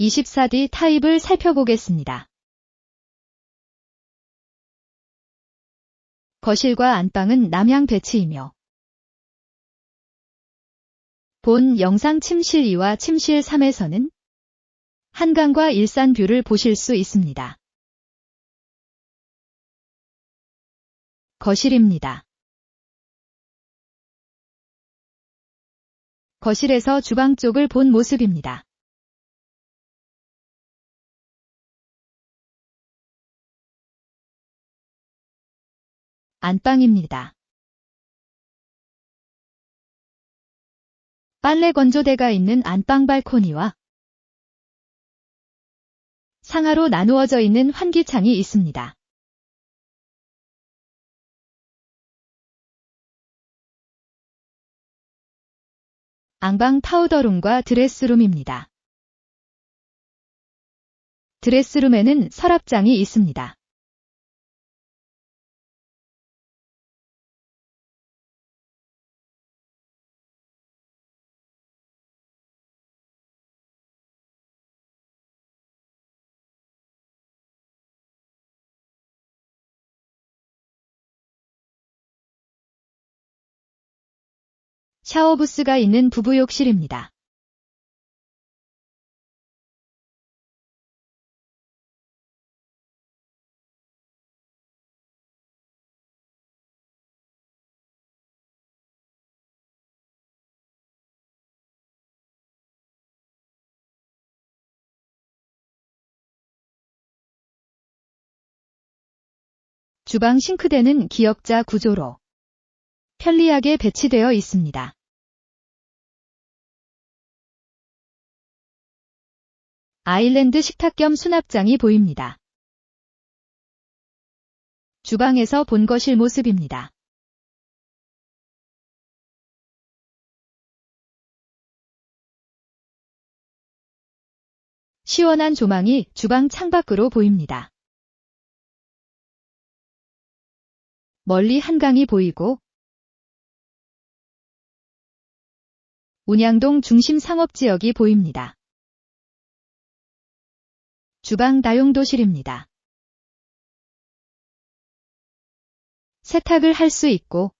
24D 타입을 살펴보겠습니다. 거실과 안방은 남향 배치이며 본 영상 침실 2와 침실 3에서는 한강과 일산 뷰를 보실 수 있습니다. 거실입니다. 거실에서 주방 쪽을 본 모습입니다. 안방입니다. 빨래 건조대가 있는 안방 발코니와 상하로 나누어져 있는 환기창이 있습니다. 앙방 파우더룸과 드레스룸입니다. 드레스룸에는 서랍장이 있습니다. 샤워부스가 있는 부부욕실입니다. 주방 싱크대는 기역자 구조로 편리하게 배치되어 있습니다. 아일랜드 식탁 겸 수납장이 보입니다. 주방에서 본 거실 모습입니다. 시원한 조망이 주방 창밖으로 보입니다. 멀리 한강이 보이고 운양동 중심 상업지역이 보입니다. 주방 다용도실입니다. 세탁을 할 수 있고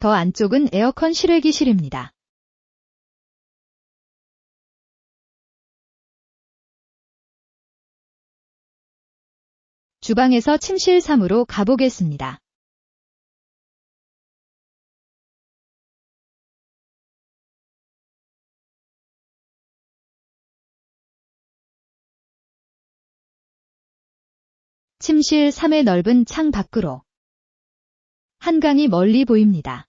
더 안쪽은 에어컨 실외기실입니다. 주방에서 침실 3으로 가보겠습니다. 침실 3의 넓은 창 밖으로 한강이 멀리 보입니다.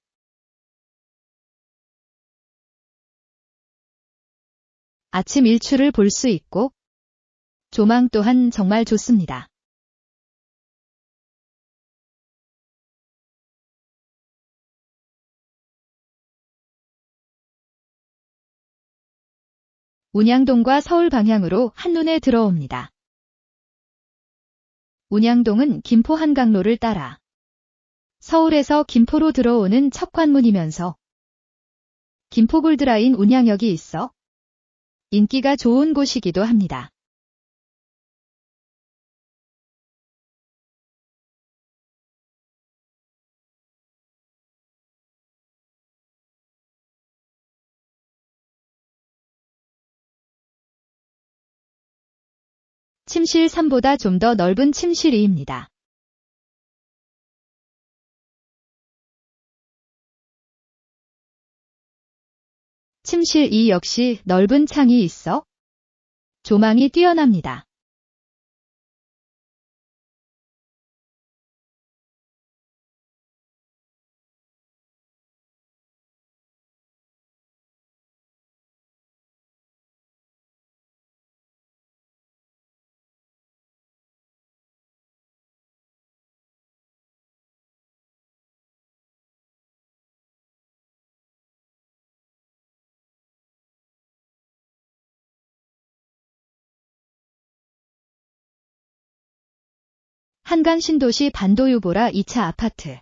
아침 일출을 볼 수 있고 조망 또한 정말 좋습니다. 운양동과 서울 방향으로 한눈에 들어옵니다. 운양동은 김포 한강로를 따라 서울에서 김포로 들어오는 첫 관문이면서 김포골드라인 운양역이 있어 인기가 좋은 곳이기도 합니다. 침실 3보다 좀 더 넓은 침실 2입니다. 침실 2 역시 넓은 창이 있어 조망이 뛰어납니다. 한강 신도시 반도유보라 2차 아파트